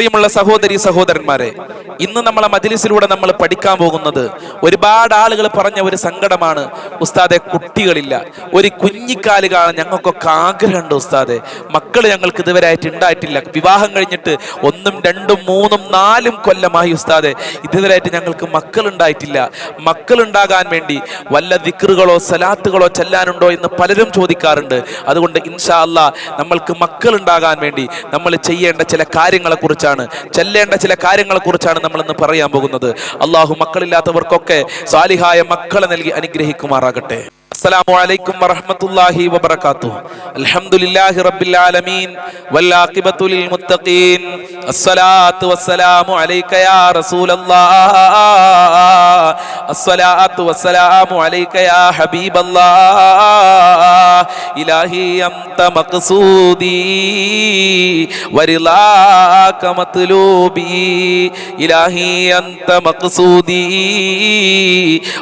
പ്രിയമുള്ള സഹോദരി സഹോദരന്മാരെ ഇന്ന് നമ്മളെ മജിലിസിലൂടെ നമ്മൾ പഠിക്കാൻ പോകുന്നത് ഒരുപാട് ആളുകൾ പറഞ്ഞ ഒരു സങ്കടമാണ് ഉസ്താദെ കുട്ടികളില്ല. ഒരു കുഞ്ഞിക്കാൽ കാണാൻ ഞങ്ങൾക്കൊക്കെ ആഗ്രഹമുണ്ട് ഉസ്താദെ. മക്കൾ ഞങ്ങൾക്ക് ഇതുവരെ ആയിട്ട് ഉണ്ടായിട്ടില്ല. വിവാഹം കഴിഞ്ഞിട്ട് ഒന്നും രണ്ടും മൂന്നും നാലും കൊല്ലമായി ഉസ്താദെ. ഇതുവരെയായിട്ട് ഞങ്ങൾക്ക് മക്കൾ ഉണ്ടായിട്ടില്ല മക്കൾ ഉണ്ടാകാൻ വേണ്ടി വല്ല ദിക്റുകളോ സലാത്തുകളോ ചെല്ലാനുണ്ടോ എന്ന് പലരും ചോദിക്കാറുണ്ട്. അതുകൊണ്ട് ഇൻഷാ അല്ലാ നമ്മൾക്ക് മക്കൾ ഉണ്ടാകാൻ വേണ്ടി നമ്മൾ ചെയ്യേണ്ട ചില കാര്യങ്ങളെ കുറിച്ചാണ്. ചെല്ലേണ്ട ചില കാര്യങ്ങളെ കുറിച്ചാണ് നമ്മൾ ഇന്ന് പറയാൻ പോകുന്നത്. അള്ളാഹു മക്കളില്ലാത്തവർക്കൊക്കെ സാലിഹായ മക്കളെ നൽകി അനുഗ്രഹിക്കുമാറാകട്ടെ. السلام عليكم ورحمة الله وبركاته الحمد لله رب العالمين والعاقبة للمتقين الصلاة والسلام عليك يا رسول الله الصلاة والسلام عليك يا حبيب الله إلهي أنت مقصودي ورضاك مطلوبي إلهي أنت مقصودي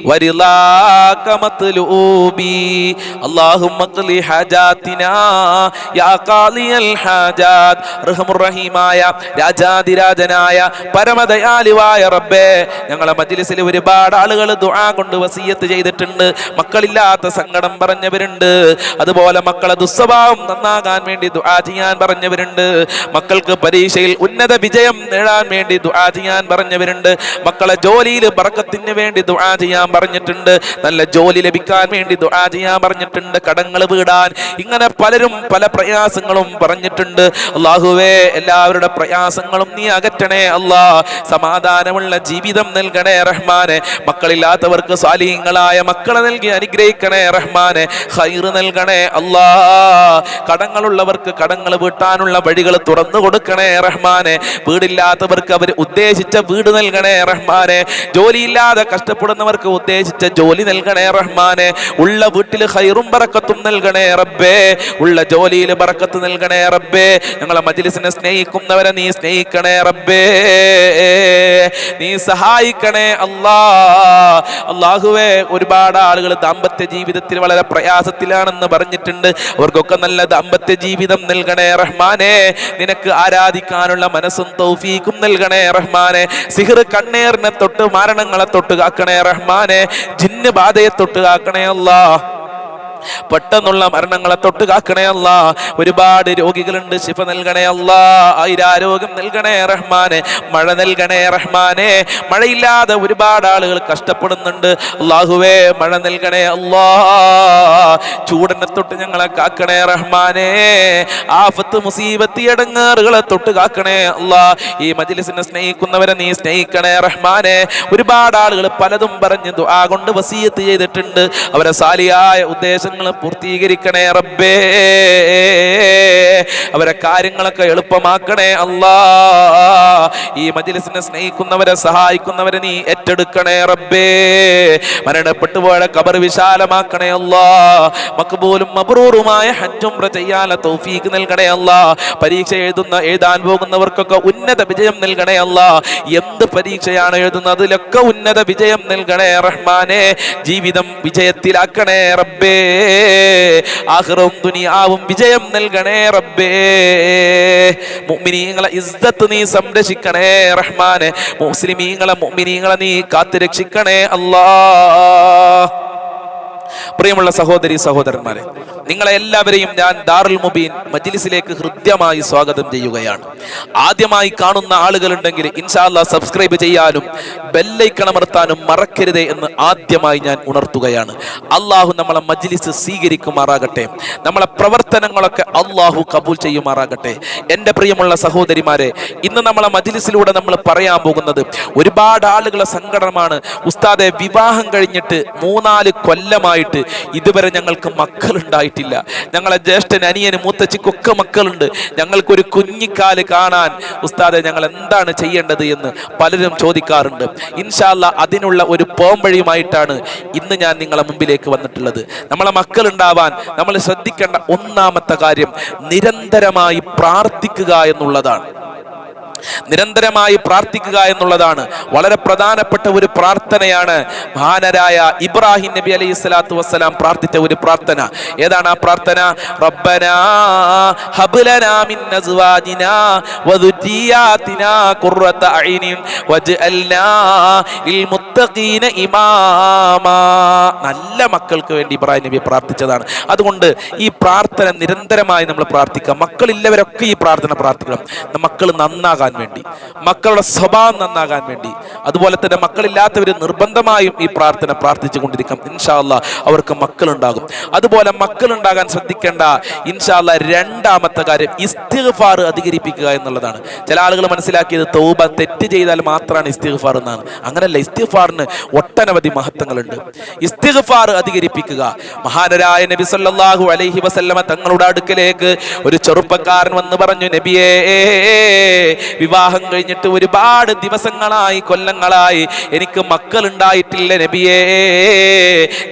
ورضاك مطلوبي قلوبي അല്ലാഹുമ്മ اقضي حاجاتنا യാ ഖാലിയൽ الحاجات റഹ്മു റഹീമായ രാജാതിരാജനായ പരമദയാലുവായ റബ്ബേ. ഞങ്ങളെ മജ്ലിസിൽ ഒരുപാട് ആളുകൾ ദുആ കൊണ്ട് വസീയത്ത് ചെയ്തിട്ടുണ്ട്. മക്കളില്ലാത്ത സങ്കടം പറഞ്ഞവരുണ്ട്. അതുപോലെ മക്കളെ ദുസ്വഭാവം നന്നാകാൻ വേണ്ടി ദുആ ചെയ്യാൻ പറഞ്ഞവരുണ്ട്. മക്കൾക്ക് പരീക്ഷയിൽ ഉന്നത വിജയം നേടാൻ വേണ്ടി ദുആ ചെയ്യാൻ പറഞ്ഞവരുണ്ട്. മക്കളെ ജോലിയിൽ ബർക്കത്തിന് വേണ്ടി ദുആ ചെയ്യാൻ പറഞ്ഞിട്ടുണ്ട്. നല്ല ജോലി ലഭിക്കാൻ വേണ്ടി ദുആ ചെയ്യാൻ പറഞ്ഞിട്ടുണ്ട് കടങ്ങൾ വീടാൻ. ഇങ്ങനെ പലരും പല പ്രയാസങ്ങളും പറഞ്ഞിട്ടുണ്ട്. അള്ളാഹുവേ എല്ലാവരുടെ പ്രയാസങ്ങളും നീ അകറ്റണേ അല്ലാ. സമാധാനമുള്ള ജീവിതം നൽകണേ റഹ്മാനെ. മക്കളില്ലാത്തവർക്ക് സ്വാലീങ്ങളായ മക്കളെ നൽകി അനുഗ്രഹിക്കണേ റഹ്മാനെ. ഹൈറ് നൽകണേ അല്ലാ. കടങ്ങളുള്ളവർക്ക് കടങ്ങൾ വീട്ടാനുള്ള വഴികൾ തുറന്നു കൊടുക്കണേ റഹ്മാനെ. വീടില്ലാത്തവർക്ക് അവർ ഉദ്ദേശിച്ച വീട് നൽകണേ റഹ്മാനെ. ജോലിയില്ലാതെ കഷ്ടപ്പെടുന്നവർക്ക് ഉദ്ദേശിച്ച ജോലി നൽകണേ റഹ്മാനെ. ഉള്ള വീട്ടിൽ ഹൈറും ബറക്കത്തും നൽകണേ റബ്ബേ. ഉള്ള ജോലിയിൽ ബറക്കത്ത് നൽകണേ റബ്ബേ. ഞങ്ങളെ മജ്ലിസിനെ സ്നേഹിക്കുന്നവരെ നീ സ്നേഹിക്കണേ റബ്ബേ. നീ സഹായിക്കണേ അല്ലാ. അള്ളാഹുവേ ഒരുപാട് ആളുകൾ ദാമ്പത്യ ജീവിതത്തിൽ വളരെ പ്രയാസത്തിലാണെന്ന് പറഞ്ഞിട്ടുണ്ട്. അവർക്കൊക്കെ നല്ല ദാമ്പത്യ ജീവിതം നൽകണേ റഹ്മാനെ. നിനക്ക് ആരാധിക്കാനുള്ള മനസ്സും തൗഫീക്കും നൽകണേ റഹ്മാനെ. സിഹർ കണ്ണേറിനെ തൊട്ട് മാരണങ്ങളെ തൊട്ട് കാക്കണേ റഹ്മാനെ. ജിന്ന് ബാധയെ തൊട്ട് കാക്കണേ അല്ലാ. আল্লাহ। പെട്ടെന്നുള്ള മരണങ്ങളെ തൊട്ട് കാക്കണേ അല്ല. ഒരുപാട് രോഗികളുണ്ട്. ശിഫ നൽകണേ ആയിരാരോഗ്യം നൽകണേ റഹ്മാനെ. മഴ നൽകണേ റഹ്മാനെ. മഴയില്ലാതെ ഒരുപാട് ആളുകൾ കഷ്ടപ്പെടുന്നുണ്ട്. അള്ളാഹുവേ മഴ നൽകണേ അല്ലാ. ചൂടിനെ തൊട്ട് ഞങ്ങളെ കാക്കണേ റഹ്മാനെ. ആഫത്ത് മുസീബത്തി അടങ്ങാറുകളെ തൊട്ട് കാക്കണേ അല്ലാ. ഈ മജിലിസിനെ സ്നേഹിക്കുന്നവരെ നീ സ്നേഹിക്കണേ റഹ്മാനെ. ഒരുപാട് ആളുകൾ പലതും പറഞ്ഞു ദുആ കൊണ്ട് വസീയത്ത് ചെയ്തിട്ടുണ്ട്. അവരെ സാലിയായ ഉദ്ദേശങ്ങൾ പൂർത്തീകരിക്കണേ റബ്ബേ. അവരെ കാര്യങ്ങളൊക്കെ എളുപ്പമാക്കണേ അല്ലാ. ഈ മജിലിസിനെ സ്നേഹിക്കുന്നവരെ സഹായിക്കുന്നവരെ നീ ഏറ്റെടുക്കണേ റബ്ബേ. മരണപ്പെട്ടു പോയ കബർ വിശാലമാക്കണേ അല്ലാ. മക്ബൂലും മബ്രൂറുമായ ഹജ്ജുംറ ചെയ്യാല തൗഫീഖ് നൽകണേ അല്ലാ. പരീക്ഷ എഴുതുന്ന എഴുതാൻ പോകുന്നവർക്കൊക്കെ ഉന്നത വിജയം നൽകണേ അല്ലാ. എന്ത് പരീക്ഷയാണ് എഴുതുന്നത്? അതിലൊക്കെ ഉന്നത വിജയം നൽകണേ റഹ്മാനെ. ജീവിതം വിജയത്തിലാക്കണേ റബ്ബേ. ആഹ്റവും ദുനിയാവും വിജയം നൽകണേ റബ്ബേ. മുഅ്മിനീങ്ങളെ ഇസ്സത്ത് നീ സംരക്ഷിക്കണേ റഹ്മാനെ മുസ്ലിമീങ്ങളെ മുഅ്മിനീങ്ങളെ നീ കാത്തുരക്ഷിക്കണേ അല്ലാ പ്രിയമുള്ള സഹോദരി സഹോദരന്മാരെ നിങ്ങളെ എല്ലാവരെയും ഞാൻ ദാറുൽ മുബീൻ മജ്ലിസിലേക്ക് ഹൃദ്യമായി സ്വാഗതം ചെയ്യുകയാണ്. ആദ്യമായി കാണുന്ന ആളുകളുണ്ടെങ്കിൽ ഇൻഷാല്ല സബ്സ്ക്രൈബ് ചെയ്യാനും ബെല്ലൈക്കണമർത്താനും മറക്കരുതേ എന്ന് ആദ്യമായി ഞാൻ ഉണർത്തുകയാണ്. അള്ളാഹു നമ്മളെ മജ്ലിസ് സ്വീകരിക്കുമാറാകട്ടെ. നമ്മളെ പ്രവർത്തനങ്ങളൊക്കെ അള്ളാഹു കബൂൽ ചെയ്യുമാറാകട്ടെ. എന്റെ പ്രിയമുള്ള സഹോദരിമാരെ ഇന്ന് നമ്മളെ മജ്ലിസിലൂടെ നമ്മൾ പറയാൻ പോകുന്നത് ഒരുപാട് ആളുകളെ സങ്കടമാണ് ഉസ്താദെ വിവാഹം കഴിഞ്ഞിട്ട് മൂന്നാൽ കൊല്ലമായിട്ട് ഇതുവരെ ഞങ്ങൾക്ക് മക്കളുണ്ടായിട്ടില്ല. ഞങ്ങളെ ജ്യേഷ്ഠൻ അനിയന് മൂത്തച്ഛക്കൊക്കെ മക്കളുണ്ട്. ഞങ്ങൾക്കൊരു കുഞ്ഞിക്കാൽ കാണാൻ ഉസ്താദെ ഞങ്ങൾ എന്താണ് ചെയ്യേണ്ടത് എന്ന് പലരും ചോദിക്കാറുണ്ട്. ഇൻഷാല്ല അതിനുള്ള ഒരു പോംവഴിയുമായിട്ടാണ് ഇന്ന് ഞാൻ നിങ്ങളെ മുമ്പിലേക്ക് വന്നിട്ടുള്ളത്. നമ്മളെ മക്കൾ ഉണ്ടാവാൻ നമ്മൾ ശ്രദ്ധിക്കേണ്ട ഒന്നാമത്തെ കാര്യം നിരന്തരമായി പ്രാർത്ഥിക്കുക എന്നുള്ളതാണ്. നിരന്തരമായി പ്രാർത്ഥിക്കുക എന്നുള്ളതാണ്. വളരെ പ്രധാനപ്പെട്ട ഒരു പ്രാർത്ഥനയാണ്. മഹാനരായ ഇബ്രാഹിം നബി അലൈഹി സ്വലാത്തു വസ്സലാം പ്രാർത്ഥിച്ച ഒരു പ്രാർത്ഥന. ഏതാണ് ആ പ്രാർത്ഥന? ഖുർറത വജ്അൽനാ നല്ല മക്കൾക്ക് വേണ്ടി ഇബ്രാഹിം നബി പ്രാർത്ഥിച്ചതാണ്. അതുകൊണ്ട് ഈ പ്രാർത്ഥന നിരന്തരമായി നമ്മൾ പ്രാർത്ഥിക്കുക. മക്കളില്ലവരൊക്കെ ഈ പ്രാർത്ഥന പ്രാർത്ഥിക്കണം. മക്കൾ നന്നാകാൻ വേണ്ടി. മക്കളുടെ സ്വഭാവം നന്നാകാൻ വേണ്ടി. അതുപോലെ തന്നെ മക്കളില്ലാത്തവർ നിർബന്ധമായും ഈ പ്രാർത്ഥന പ്രാർത്ഥിച്ചു കൊണ്ടിരിക്കാം. ഇൻഷാല്ല അവർക്ക് മക്കളുണ്ടാകും. അതുപോലെ മക്കളുണ്ടാകാൻ ശ്രദ്ധിക്കേണ്ട ഇൻഷാല്ല രണ്ടാമത്തെ കാര്യം ഇസ്തിഗ്ഫാർ അധികരിപ്പിക്കുക എന്നുള്ളതാണ്. ചില ആളുകൾ മനസ്സിലാക്കിയത് തൗബ തെറ്റ് ചെയ്താൽ മാത്രമാണ് ഇസ്തിഗ്ഫാർ എന്നാണ്. അങ്ങനല്ല ഇസ്തിഗ്ഫാറിന് ഒട്ടനവധി മഹത്വങ്ങളുണ്ട്. ഇസ്തിഗ്ഫാർ അധികരിപ്പിക്കുക. മഹാനരായ നബി സല്ലല്ലാഹു അലൈഹി വസല്ലമ തങ്ങളുടെ അടുക്കലേക്ക് ഒരു ചെറുപ്പക്കാരൻ വന്ന് പറഞ്ഞു നബിയേ വിവാഹം കഴിഞ്ഞിട്ട് ഒരുപാട് ദിവസങ്ങളായി കൊല്ലങ്ങളായി എനിക്ക് മക്കൾ ഉണ്ടായിട്ടില്ല നബിയേ.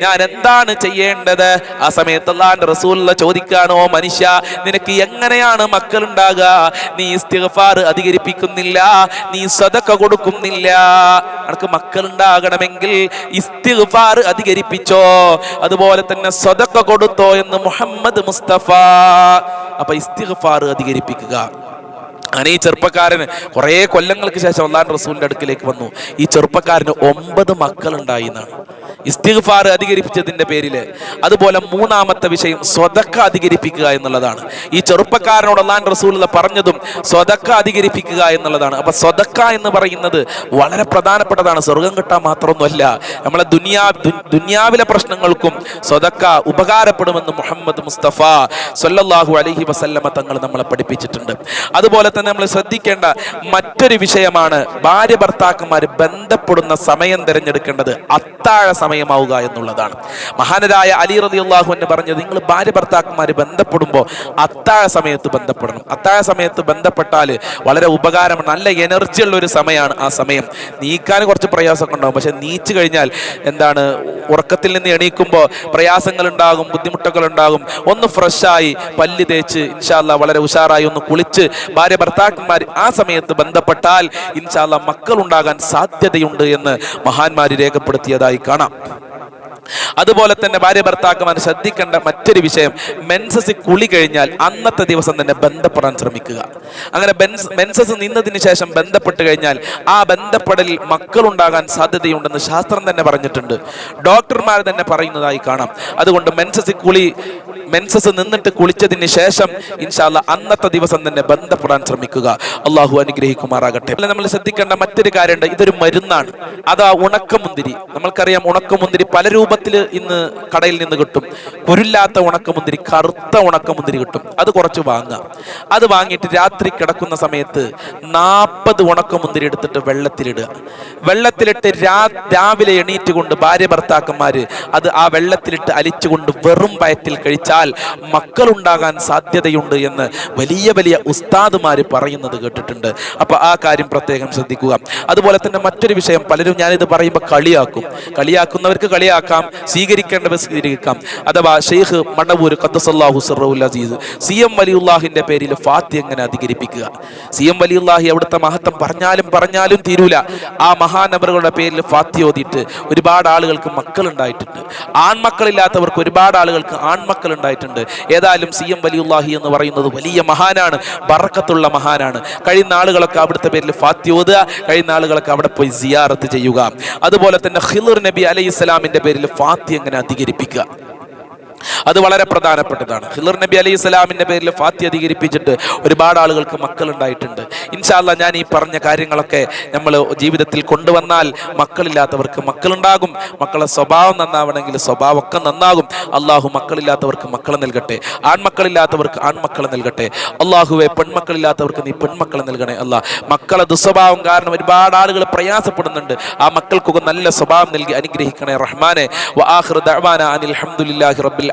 ഞാൻ എന്താണ് ചെയ്യേണ്ടത്? ആ സമയത്ത് അള്ളാന്റെ റസൂലുള്ള ചോദിക്കാണോ മനുഷ്യ നിനക്ക് എങ്ങനെയാണ് മക്കൾ ഉണ്ടാകുക നീ ഇസ്തിഗ്ഫാർ അധികരിപ്പിക്കുന്നില്ല നീ സദക്ക കൊടുക്കുന്നില്ല. നിനക്ക് മക്കൾ ഉണ്ടാകണമെങ്കിൽ ഇസ്തിഗ്ഫാർ അധികരിപ്പിച്ചോ? അതുപോലെ തന്നെ സദക്ക കൊടുത്തോ എന്ന് മുഹമ്മദ് മുസ്തഫ. അപ്പൊ ഇസ്തിഗ്ഫാർ അധികരിപ്പിക്കുക. അങ്ങനെ ഈ ചെറുപ്പക്കാരന് കുറേ കൊല്ലങ്ങൾക്ക് ശേഷം അള്ളാഹ് റസൂലിന്റെ അടുക്കിലേക്ക് വന്നു. ഈ ചെറുപ്പക്കാരന് ഒമ്പത് മക്കളുണ്ടായി എന്നാണ്. ഇസ്തിഗ്ഫാർ അധികരിപ്പിച്ചതിന്റെ പേരിൽ അതുപോലെ മൂന്നാമത്തെ വിഷയം സ്വതക്ക അധികരിപ്പിക്കുക എന്നുള്ളതാണ്. ഈ ചെറുപ്പക്കാരനോട് അള്ളാൻ റസൂൽ പറഞ്ഞതും സ്വതക്ക അധികരിപ്പിക്കുക എന്നുള്ളതാണ്. അപ്പൊ സ്വതക്ക എന്ന് പറയുന്നത് വളരെ പ്രധാനപ്പെട്ടതാണ്. സ്വർഗം കിട്ടാൻ മാത്രമൊന്നുമല്ല. നമ്മളെ ദുനിയാ ദുനിയാവിലെ പ്രശ്നങ്ങൾക്കും സ്വതക്ക ഉപകാരപ്പെടുമെന്ന് മുഹമ്മദ് മുസ്തഫ സൊല്ലാഹു അലഹി വസല്ലമ തങ്ങൾ നമ്മളെ പഠിപ്പിച്ചിട്ടുണ്ട്. അതുപോലെ തന്നെ നമ്മൾ ശ്രദ്ധിക്കേണ്ട മറ്റൊരു വിഷയമാണ് ഭാര്യ ഭർത്താക്കന്മാർ ബന്ധപ്പെടുന്ന സമയം തിരഞ്ഞെടുക്കേണ്ടത് അത്താഴ സമയമാവുക എന്നുള്ളതാണ്. മഹാനരായ അലി റതി അള്ളാഹു എന്ന് പറഞ്ഞത് നിങ്ങൾ ഭാര്യ ഭർത്താക്കന്മാർ ബന്ധപ്പെടുമ്പോൾ അത്താഴ സമയത്ത് ബന്ധപ്പെടണം. അത്താഴ സമയത്ത് ബന്ധപ്പെട്ടാൽ വളരെ ഉപകാരം നല്ല എനർജി ഉള്ള ഒരു സമയമാണ് ആ സമയം. നീക്കാൻ കുറച്ച് പ്രയാസമൊക്കെ ഉണ്ടാകും പക്ഷെ നീച്ചു കഴിഞ്ഞാൽ എന്താണ് ഉറക്കത്തിൽ നിന്ന് എണീക്കുമ്പോൾ പ്രയാസങ്ങൾ ഉണ്ടാകും ബുദ്ധിമുട്ടുകൾ ഉണ്ടാകും ഒന്ന് ഫ്രഷായി പല്ല് തേച്ച് ഇൻഷാല്ല വളരെ ഉഷാറായി ഒന്ന് കുളിച്ച് ഭാര്യ ഭർത്താക്കന്മാർ ആ സമയത്ത് ബന്ധപ്പെട്ടാൽ ഇൻഷാല്ല മക്കൾ ഉണ്ടാകാൻ സാധ്യതയുണ്ട് എന്ന് മഹാന്മാര് രേഖപ്പെടുത്തിയതായി കാണാം. കാണാം അതുപോലെ തന്നെ ഭാര്യ ഭർത്താക്കന്മാർ ശ്രദ്ധിക്കേണ്ട മറ്റൊരു വിഷയം മെൻസസ് കുളി കഴിഞ്ഞാൽ അന്നത്തെ ദിവസം തന്നെ ബന്ധപ്പെടാൻ ശ്രമിക്കുക. അങ്ങനെ മെൻസസ് നിന്നതിന് ശേഷം ബന്ധപ്പെട്ട് കഴിഞ്ഞാൽ ആ ബന്ധപ്പെടലിൽ മക്കളുണ്ടാകാൻ സാധ്യതയുണ്ടെന്ന് ശാസ്ത്രം തന്നെ പറഞ്ഞിട്ടുണ്ട്. ഡോക്ടർമാർ തന്നെ പറയുന്നതായി കാണാം. അതുകൊണ്ട് മെൻസസ് കുളി മെൻസസ് നിന്നിട്ട് കുളിച്ചതിന് ശേഷം ഇൻഷാല്ല അന്നത്തെ ദിവസം തന്നെ ബന്ധപ്പെടാൻ ശ്രമിക്കുക. അള്ളാഹു അനുഗ്രഹിക്കുമാറാകട്ടെ. അല്ല നമ്മൾ ശ്രദ്ധിക്കേണ്ട മറ്റൊരു കാര്യമുണ്ട്. ഇതൊരു മരുന്നാണ്. അതാ ഉണക്കമുന്തിരി. നമ്മൾക്കറിയാം ഉണക്കമുന്തിരി പല രൂപത്തിൽ ഇന്ന് കടയിൽ നിന്ന് കിട്ടും. കുരുല്ലാത്ത ഉണക്കമുന്തിരി കറുത്ത ഉണക്കമുന്തിരി കിട്ടും. അത് കുറച്ച് വാങ്ങുക. അത് വാങ്ങിയിട്ട് രാത്രി കിടക്കുന്ന സമയത്ത് നാൽപ്പത് ഉണക്കമുന്തിരി എടുത്തിട്ട് വെള്ളത്തിലിടുക. വെള്ളത്തിലിട്ട് രാ രാവിലെ എണീറ്റ് കൊണ്ട് ഭാര്യ ഭർത്താക്കന്മാര് അത് ആ വെള്ളത്തിലിട്ട് അലിച്ചുകൊണ്ട് വെറും വയറ്റിൽ കഴിച്ചാൽ മക്കളുണ്ടാകാൻ സാധ്യതയുണ്ട് എന്ന് വലിയ വലിയ ഉസ്താദുമാർ പറയുന്നത് കേട്ടിട്ടുണ്ട്. അപ്പൊ ആ കാര്യം പ്രത്യേകം ശ്രദ്ധിക്കുക. അതുപോലെ തന്നെ മറ്റൊരു വിഷയം പലരും ഞാനിത് പറയുമ്പോൾ കളിയാക്കും. കളിയാക്കുന്നവർക്ക് കളിയാക്കാം. സ്വീകരിക്കേണ്ടവർ സ്വീകരിക്കാം. അഥവാ ഷെയ്ഖ് മണ്ണവൂര് കത്തസല്ലാഹു സിറൗൽ അസീസ് സി എം വലിയുല്ലാഹിന്റെ പേരിൽ ഫാത്തി എങ്ങനെ അധികരിപ്പിക്കുക? സി എം വലിയുല്ലാഹി അവിടുത്തെ മഹത്വം പറഞ്ഞാലും പറഞ്ഞാലും തീരൂല. ആ മഹാനബറുകളുടെ പേരിൽ ഫാത്തി ഓതിയിട്ട് ഒരുപാട് ആളുകൾക്ക് മക്കൾ ഉണ്ടായിട്ടുണ്ട് ആൺമക്കളില്ലാത്തവർക്ക് ഒരുപാട് ആളുകൾക്ക് ആൺമക്കൾ ഉണ്ടായിട്ടുണ്ട് ഏതായാലും സി എം വലിയുല്ലാഹി എന്ന് പറയുന്നത് വലിയ മഹാനാണ് ബറക്കത്തുള്ള മഹാനാണ്. കഴിയുന്ന ആളുകളൊക്കെ അവിടുത്തെ പേരിൽ ഫാത്തി ഓതുക കഴിയുന്ന ആളുകളൊക്കെ അവിടെ പോയി സിയാറത്ത് ചെയ്യുക. അതുപോലെ തന്നെ ഖിലുർ നബി അലൈഹി സ്വലാമിന്റെ പേരിൽ ഫാത്തി എങ്ങനെ അധികരിപ്പിക്കുക. അത് വളരെ പ്രധാനപ്പെട്ടതാണ്. ഹിലർ നബി അലൈഹി സ്വലാമിന്റെ പേരിൽ ഫാത്തി അധികരിപ്പിച്ചിട്ട് ഒരുപാട് ആളുകൾക്ക് മക്കൾ ഉണ്ടായിട്ടുണ്ട് ഇൻഷാല്ല ഞാൻ ഈ പറഞ്ഞ കാര്യങ്ങളൊക്കെ നമ്മൾ ജീവിതത്തിൽ കൊണ്ടുവന്നാൽ മക്കളില്ലാത്തവർക്ക് മക്കളുണ്ടാകും. മക്കളെ സ്വഭാവം നന്നാവണമെങ്കിൽ സ്വഭാവമൊക്കെ നന്നാകും. അള്ളാഹു മക്കളില്ലാത്തവർക്ക് മക്കളെ നൽകട്ടെ. ആൺമക്കളില്ലാത്തവർക്ക് ആൺമക്കളെ നൽകട്ടെ. അള്ളാഹുവെ പെൺമക്കളില്ലാത്തവർക്ക് നീ പെൺമക്കളെ നൽകണേ അല്ല. മക്കളെ ദുസ്വഭാവം കാരണം ഒരുപാട് ആളുകൾ പ്രയാസപ്പെടുന്നുണ്ട്. ആ മക്കൾക്കൊക്കെ നല്ല സ്വഭാവം നൽകി അനുഗ്രഹിക്കണേ റഹ്മാനെ. റബ്ബിൽ